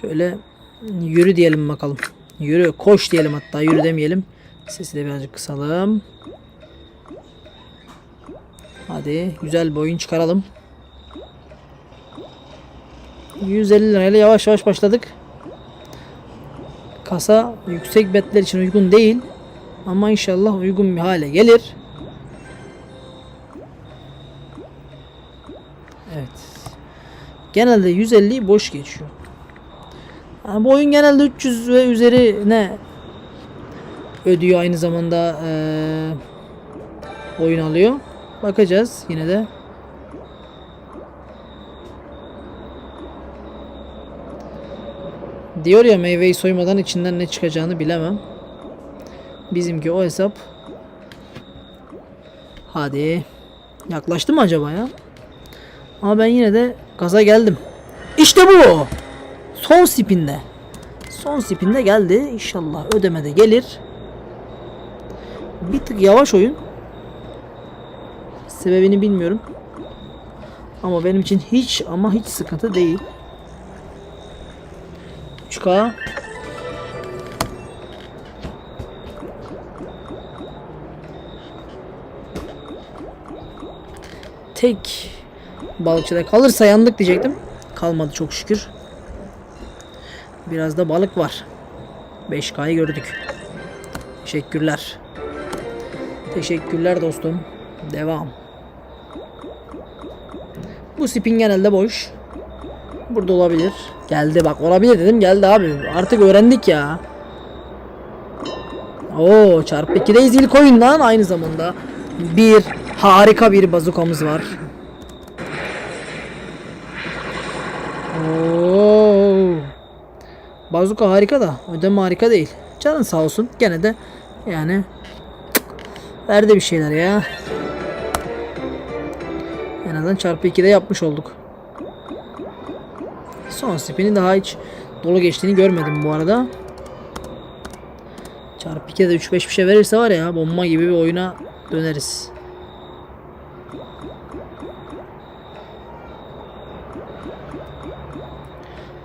Şöyle yürü diyelim bakalım. Yürü koş diyelim hatta yürü demeyelim. Sesi de birazcık kısalım. Hadi güzel bir oyun çıkaralım. 150 lirayla yavaş yavaş başladık. Kasa yüksek betler için uygun değil. Ama inşallah uygun bir hale gelir. Evet. Genelde 150 boş geçiyor. Yani bu oyun genelde 300 ve üzerine ödüyor aynı zamanda eee, oyun alıyor. Bakacağız yine de. Diyor ya meyveyi soymadan içinden ne çıkacağını bilemem. Bizimki o hesap. Hadi. Yaklaştı mı acaba ya? Ama ben yine de gaza geldim. İşte bu. Son spinde. Son spinde geldi. İnşallah ödemede gelir. Bir tık yavaş oyun. Sebebini bilmiyorum. Ama benim için hiç ama hiç sıkıntı değil. 3K. Tek balıkçıda kalırsa yandık diyecektim. Kalmadı çok şükür. Biraz da balık var. 5K'yı gördük. Teşekkürler. Teşekkürler dostum. Devam. Bu spin genelde boş. Burada olabilir. Geldi bak olabilir dedim geldi abi. Artık öğrendik ya. Oo çarpı 2'deyiz ilk oyundan aynı zamanda. Bir harika bir bazukamız var. Bazuka harika da ödeme harika değil. Canın sağ olsun. Gene de yani verdi bir şeyler ya. En azından çarpı 2'de yapmış olduk. Son spini daha hiç dolu geçtiğini görmedim bu arada. Çarpı 2'de de 3-5 bir şey verirse var ya bomba gibi bir oyuna döneriz.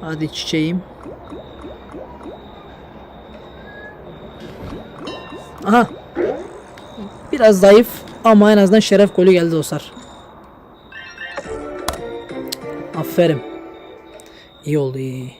Hadi çiçeğim. Aha. Biraz zayıf ama en azından şeref golü geldi dostlar. Aferin. İyi oldu iyi.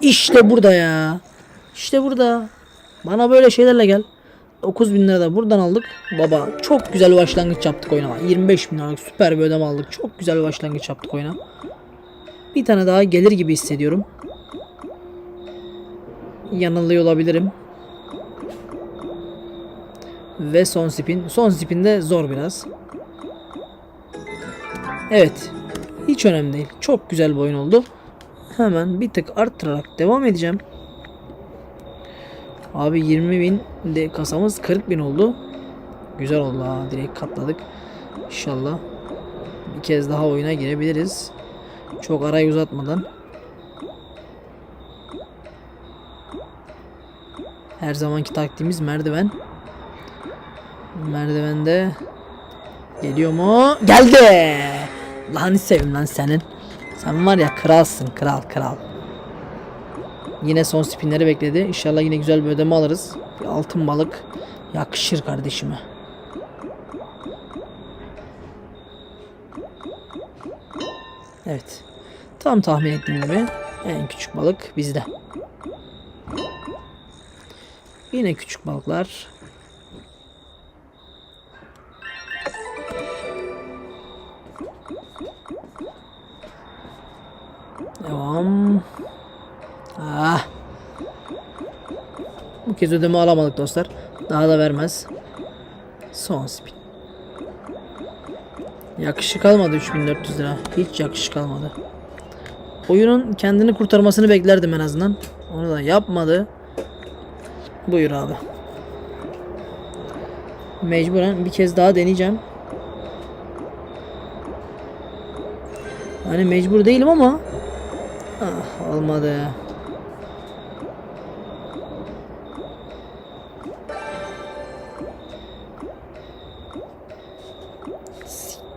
İşte burada ya. İşte burada. Bana böyle şeylerle gel. 9 bin lira da buradan aldık. Baba çok güzel başlangıç yaptık oyuna. 25 bin liralık süper bir ödeme aldık. Çok güzel başlangıç yaptık oyuna. Bir tane daha gelir gibi hissediyorum. Yanılıyor olabilirim. Ve son spin. Son spin de zor biraz. Evet. Hiç önemli değil. Çok güzel bir oyun oldu. Hemen bir tık arttırarak devam edeceğim. Abi 20 bin de kasamız 40 bin oldu. Güzel oldu ha. Direkt katladık. İnşallah bir kez daha oyuna girebiliriz. Çok arayı uzatmadan. Her zamanki taktiğimiz merdiven. Merdivende geliyor mu? Geldi. Lan sevim lan senin. Sen var ya kralsın kral kral. Yine son spinleri bekledi. İnşallah yine güzel bir ödeme alırız. Bir altın balık yakışır kardeşime. Evet. Tam tahmin ettiğim gibi en küçük balık bizde. Yine küçük balıklar. Kez ödeme alamadık dostlar. Daha da vermez. Son spin. Yakışık almadı 3400 lira. Hiç yakışık almadı. Oyunun kendini kurtarmasını beklerdim en azından. Onu da yapmadı. Buyur abi. Mecburen bir kez daha deneyeceğim. Hani mecbur değilim ama ah, olmadı.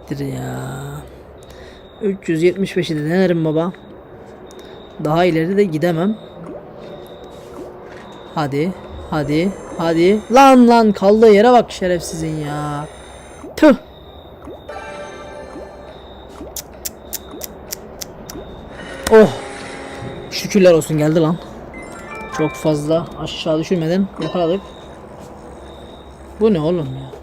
Siktir ya. 375'i de denerim baba. Daha ileri de gidemem. Hadi. Hadi. Hadi. Lan lan kaldığı yere bak şerefsizin ya. Tüh. Oh. Şükürler olsun geldi lan. Çok fazla aşağı düşürmeden yakaladık. Bu ne oğlum ya?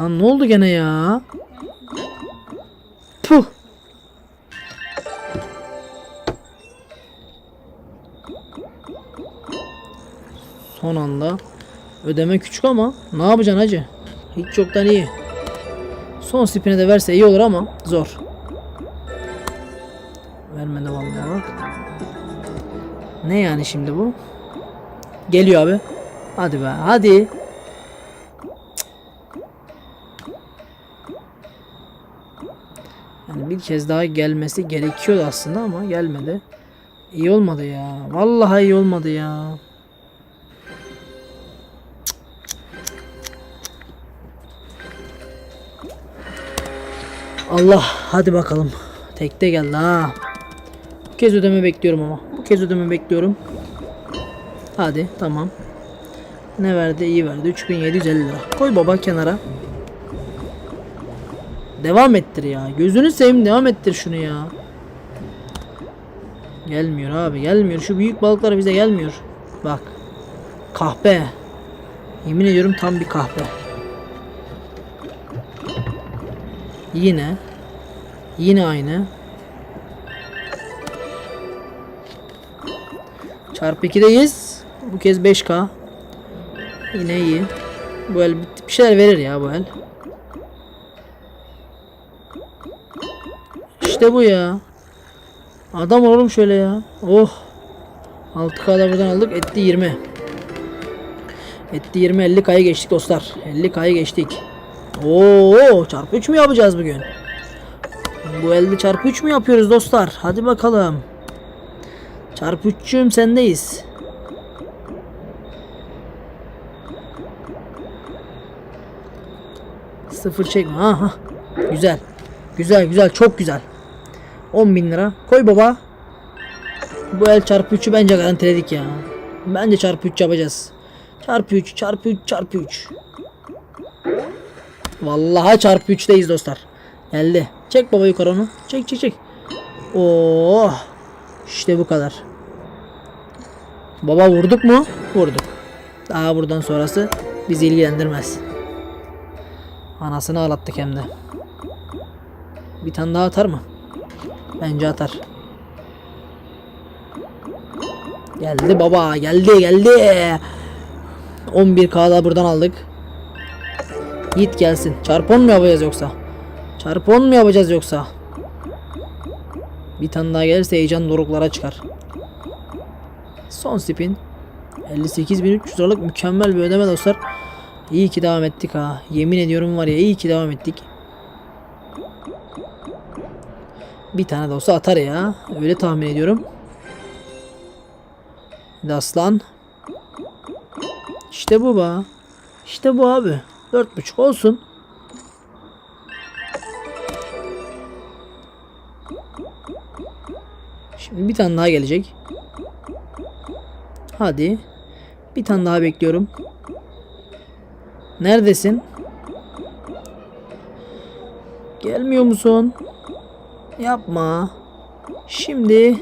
Lan ne oldu gene ya? Puh. Son anda ödeme küçük ama ne yapacaksın hacı? Hiç yoktan iyi. Son spine de verse iyi olur ama zor. Ne yani şimdi bu? Geliyor abi. Hadi be hadi. Yani bir kez daha gelmesi gerekiyordu aslında ama gelmedi. İyi olmadı ya. Vallahi iyi olmadı ya. Allah hadi bakalım. Tekte geldi ha. Bu kez ödeme bekliyorum ama. Kez ödeme bekliyorum. Hadi tamam. Ne verdi? İyi verdi. 3750 lira. Koy baba kenara. Devam ettir ya. Gözünü seveyim devam ettir şunu ya. Gelmiyor abi gelmiyor. Şu büyük balıklar bize gelmiyor. Bak. Kahpe. Yemin ediyorum tam bir kahpe. Yine. Yine aynı. Çarpı 2'deyiz. Bu kez 5K. Yine iyi. Bu el bir şeyler verir ya bu el. İşte bu ya. Adam oğlum şöyle ya. Oh. 6K'da buradan aldık. Etti 20. Etti 20 50 K'yı geçtik dostlar. 50 K'yı geçtik. Oo çarpı 3 mü yapacağız bugün? Bu elde çarpı 3 mü yapıyoruz dostlar? Hadi bakalım. Çarpı 3'cüğüm sendeyiz. Sıfır çekme. Aha. Güzel. Güzel güzel çok güzel. 10 bin lira. Koy baba. Bu el çarpı 3'ü bence garantiledik ya. Bence çarpı 3 yapacağız. Çarpı 3 çarpı 3 çarpı 3. Vallahi çarpı 3'teyiz dostlar. Geldi. Çek baba yukarı onu. Çek çek çek. Oh. İşte bu kadar. Baba vurduk mu? Vurduk. Daha buradan sonrası bizi ilgilendirmez. Anasını ağlattık hem de. Bir tane daha atar mı? Bence atar. Geldi baba geldi geldi. 11k da buradan aldık. Git gelsin. Çarpı 10 mu yapacağız yoksa? Çarpı 10 mu yapacağız yoksa? Bir tane daha gelirse heyecan doruklara çıkar. Son spin. 58.300 liralık mükemmel bir ödeme dostlar. İyi ki devam ettik ha. Yemin ediyorum var ya iyi ki devam ettik. Bir tane de olsa atar ya. Öyle tahmin ediyorum. Hadi aslan. İşte bu be. İşte bu abi. Dört buçuk olsun. Şimdi bir tane daha gelecek. Hadi. Bir tane daha bekliyorum. Neredesin? Gelmiyor musun? Yapma. Şimdi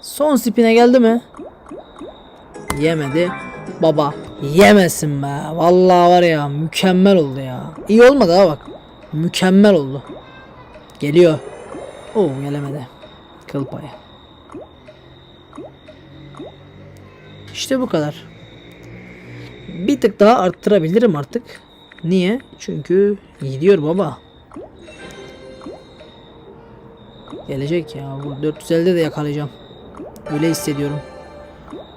son spine geldi mi? Yemedi. Baba yemesin be. Vallahi var ya mükemmel oldu ya. İyi olmadı ha bak. Mükemmel oldu. Geliyor. Oo gelemedi. Kıl payı. İşte bu kadar. Bir tık daha arttırabilirim artık. Niye? Çünkü gidiyor baba. Gelecek ya. Bu 450'de de yakalayacağım. Öyle hissediyorum.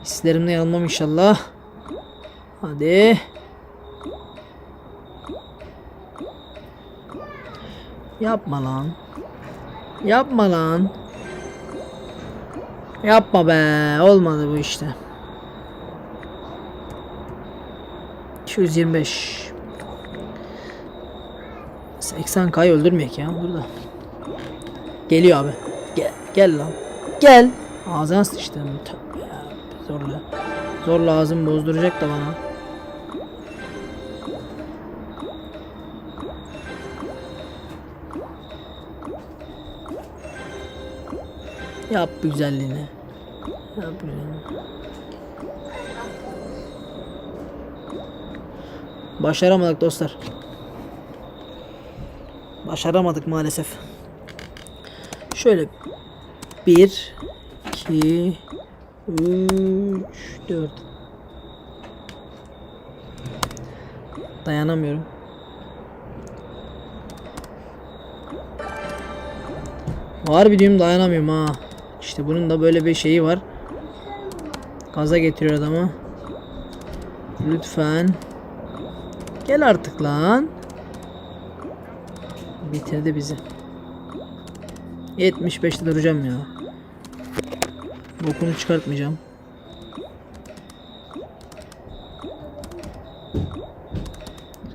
Hislerimle yanılmam inşallah. Hadi. Yapma lan. Yapma lan. Yapma be. Olmadı bu işte. 225 80K'yı öldürmeyek ya. Dur da. Geliyor abi. Gel, gel lan. Gel. Ağzına sıçtım. Zorla. Zorla ağzımı bozduracak da bana. Yap güzelliğini. Yap güzelliğini. Başaramadık dostlar. Başaramadık maalesef. Şöyle 1 2 3 4 Dayanamıyorum. Var bir diyorum dayanamıyorum ha. İşte bunun da böyle bir şeyi var. Gaza getiriyor adamı. Lütfen. Gel artık lan. Bitirdi bizi. 75'te duracağım ya. Bokunu çıkartmayacağım.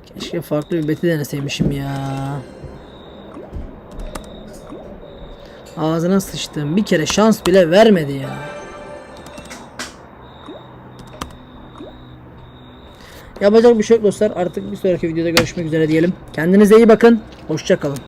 Keşke farklı bir beti deneseymişim ya. Ağzına sıçtım. Bir kere şans bile vermedi ya. Yapacak bir şey yok dostlar. Artık bir sonraki videoda görüşmek üzere diyelim. Kendinize iyi bakın. Hoşça kalın.